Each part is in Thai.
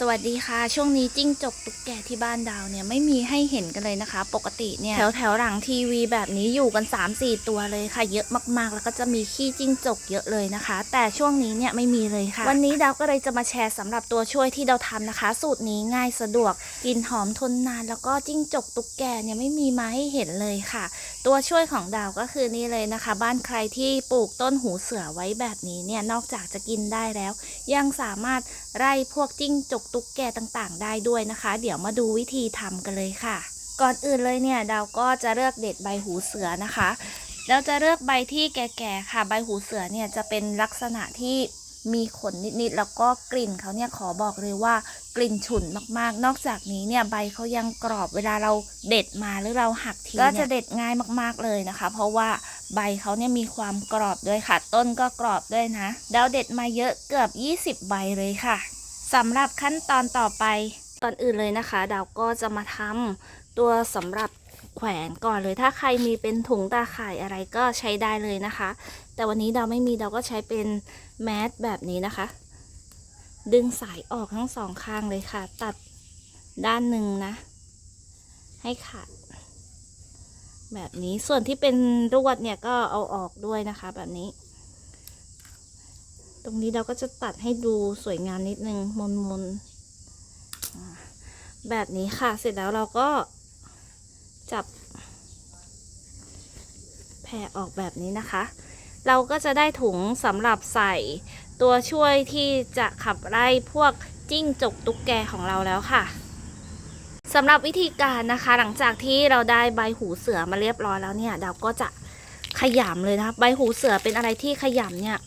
สวัสดีค่ะ ช่วงนี้จิ้งจกตุ๊กแกที่บ้านดาวเนี่ยไม่มีให้เห็นกันเลยนะคะ ปกติเนี่ยแถวแถวหลังทีวีแบบนี้อยู่กัน 3-4 ตัวเลยค่ะ เยอะมากๆ แล้วก็จะมีขี้จิ้งจกเยอะเลยนะคะ แต่ช่วงนี้เนี่ยไม่มีเลยค่ะ วันนี้ดาวก็เลยจะมาแชร์สำหรับตัวช่วยที่ดาวทำนะคะ สูตรนี้ง่ายสะดวกกลินหอมทนนาน แล้วก็จิ้งจกตุ๊กแกเนี่ยไม่มีมาให้เห็นเลยค่ะ ตัวช่วยของดาวก็คือนี่เลยนะคะ บ้านใครที่ปลูกต้นหูเสือไว้แบบนี้เนี่ยนอกจากจะกินได้แล้ว ยังสามารถไล่พวกจิ้งจกตุ๊กแกต่างๆ ได้ด้วยนะคะ เดี๋ยวมาดูวิธีทำกันเลยค่ะ ก่อนอื่นเลยเนี่ยดาวก็จะเลือกเด็ดใบหูเสือนะคะเราจะเลือกใบที่แก่ๆค่ะ ใบหูเสือเนี่ยจะเป็นลักษณะที่มีขนนิดๆ แล้วก็กลิ่นเขาเนี่ยขอบอกเลยว่ากลิ่นฉุนมากๆ นอกจากนี้เนี่ยใบเขายังกรอบเวลาเราเด็ดมาหรือเราหักทีก็จะเด็ดง่ายมากๆเลยนะคะ เพราะว่าใบเขาเนี่ยมีความกรอบด้วยค่ะ ต้นก็กรอบด้วยนะดาวเด็ดมาเยอะเกือบ 20 ใบเลยค่ะ สำหรับขั้นตอนต่อไป ตอนอื่นเลยนะคะ ดาวก็จะมาทำตัวสำหรับแขวนก่อนเลยถ้าใครมีเป็นถุงตาข่ายอะไรก็ใช้ได้เลยนะคะ แต่วันนี้ดาวไม่มีดาวก็ใช้เป็นแมสแบบนี้นะคะ ดึงสายออกทั้งสองข้างเลยค่ะ ตัดด้านหนึ่งนะ ให้ขาดแบบนี้ส่วนที่เป็นรวดเนี่ยก็เอาออกด้วยนะคะแบบนี้ ตรงนี้เราก็จะตัดให้ดูสวยงามนิดนึงมนมนแบบนี้ค่ะ เสร็จแล้วเราก็จับแผ่ออกแบบนี้นะคะ เราก็จะได้ถุงสำหรับใส่ตัวช่วยที่จะขับไล่พวกจิ้งจกตุ๊กแกของเราแล้วค่ะสำหรับวิธีการนะคะ หลังจากที่เราได้ใบหูเสือมาเรียบร้อยแล้วเนี่ย เราก็จะขยำเลยนะคะใบหูเสือเป็นอะไรที่ขยำเนี่ย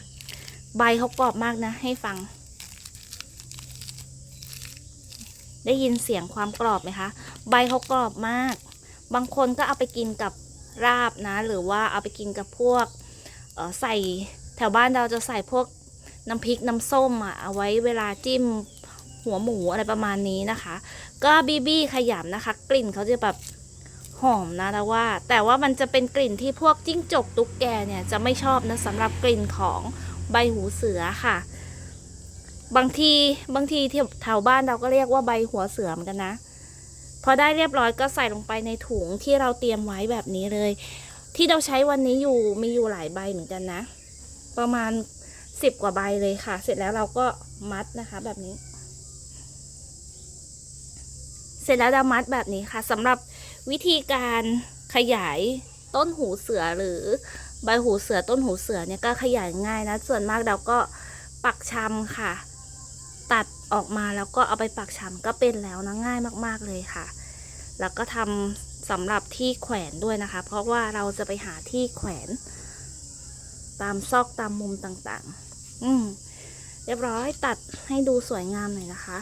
ใบเขากรอบมากนะ ให้ฟัง ได้ยินเสียงความกรอบไหมคะ ใบเขากรอบมาก บางคนก็เอาไปกินกับราบนะ หรือว่าเอาไปกินกับพวกใส่แถวบ้านเราจะใส่พวกน้ำพริกน้ำส้มอะเอาไว้เวลาจิ้มหัวหมูอะไรประมาณนี้นะคะ ก็บีบี้ขยำนะคะ กลิ่นเขาจะแบบหอมนะแต่ว่า แต่ว่ามันจะเป็นกลิ่นที่พวกจิ้งจกตุ๊กแกเนี่ยจะไม่ชอบนะสำหรับกลิ่นของ ใบหูเสือค่ะ บางทีบางทีที่แถวบ้านเราก็เรียกว่าใบหัวเสือเหมือนกันนะพอได้เรียบร้อยก็ใส่ลงไปในถุงที่เราเตรียมไว้แบบนี้เลย ที่เราใช้วันนี้อยู่มีอยู่หลายใบเหมือนกันนะ ประมาณสิบกว่าใบเลยค่ะ เสร็จแล้วเราก็มัดนะคะแบบนี้ เสร็จแล้วเรามัดแบบนี้ค่ะสำหรับวิธีการขยายต้นหูเสือหรือ ใบหูเสือต้นหูเสือเนี่ยก็ขยายง่ายนะ ส่วนมากเราก็ปักชำค่ะ ตัดออกมาแล้วก็เอาไปปักชำก็เป็นแล้วนะง่ายมากๆเลยค่ะ แล้วก็ทำสำหรับที่แขวนด้วยนะคะ เพราะว่าเราจะไปหาที่แขวน ตามซอกตามมุมต่างๆ อืมเรียบร้อยตัดให้ดูสวยงามหน่อยนะคะ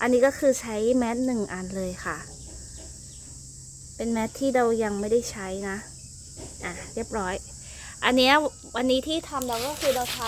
อันนี้ก็คือใช้แมสหนึ่งอันเลยค่ะ เป็นแมสที่เรายังไม่ได้ใช้นะ อะเรียบร้อย อันนี้วันนี้ที่ทำเราก็คือเราท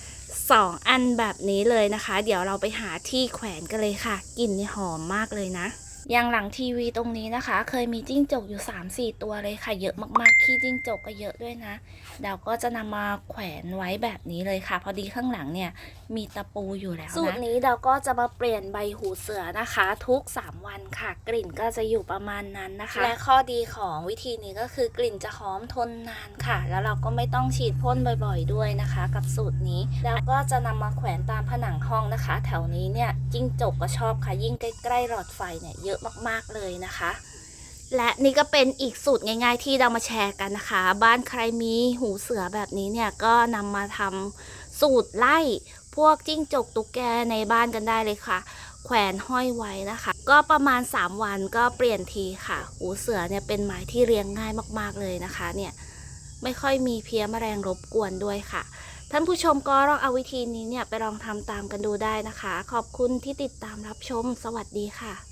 ำสองอันแบบนี้เลยนะคะ เดี๋ยวเราไปหาที่แขวนกันเลยค่ะกลิ่นนี่หอมมากเลยนะ อย่างหลังทีวีตรงนี้นะคะ เคยมีจิ้งจกอยู่ 3-4 ตัวเลยค่ะ เยอะมากๆขี้จิ้งจกก็เยอะด้วยนะเดาก็จะนำมาแขวนไว้แบบนี้เลยค่ะ พอดีข้างหลังเนี่ยมีตะปูอยู่แล้วนะสูตรนี้เราก็จะมาเปลี่ยนใบหูเสือนะคะ ทุก 3 วันค่ะ กลิ่นก็จะอยู่ประมาณนั้นนะคะ และข้อดีของวิธีนี้ก็คือกลิ่นจะหอมทนนานค่ะ แล้วเราก็ไม่ต้องฉีดพ่นบ่อยๆด้วยนะคะ กับสูตรนี้แล้วก็จะนำมาแขวนตามผนังห้องนะคะ แถวนี้เนี่ยจิ้งจกก็ชอบค่ะ ยิ่งใกล้ๆหลอดไฟเนี่ยเยอะมากๆเลยนะคะ และนี่ก็เป็นอีกสูตรง่าย ๆ ที่เรามาแชร์กันนะคะ บ้านใครมีหูเสือแบบนี้เนี่ยก็นำมาทำสูตรไล่พวกจิ้งจกตุ๊กแกในบ้านกันได้เลยค่ะ แขวนห้อยไว้นะคะ ก็ประมาณ 3 วันก็เปลี่ยนทีค่ะหูเสือเนี่ยเป็นไม้ที่เลี้ยงง่ายมากๆเลยนะคะเนี่ยไม่ค่อยมีเพี้ยมแมลงรบกวนด้วยค่ะ ท่านผู้ชมก็ลองเอาวิธีนี้เนี่ยไปลองทำตามกันดูได้นะคะ ขอบคุณที่ติดตามรับชม สวัสดีค่ะ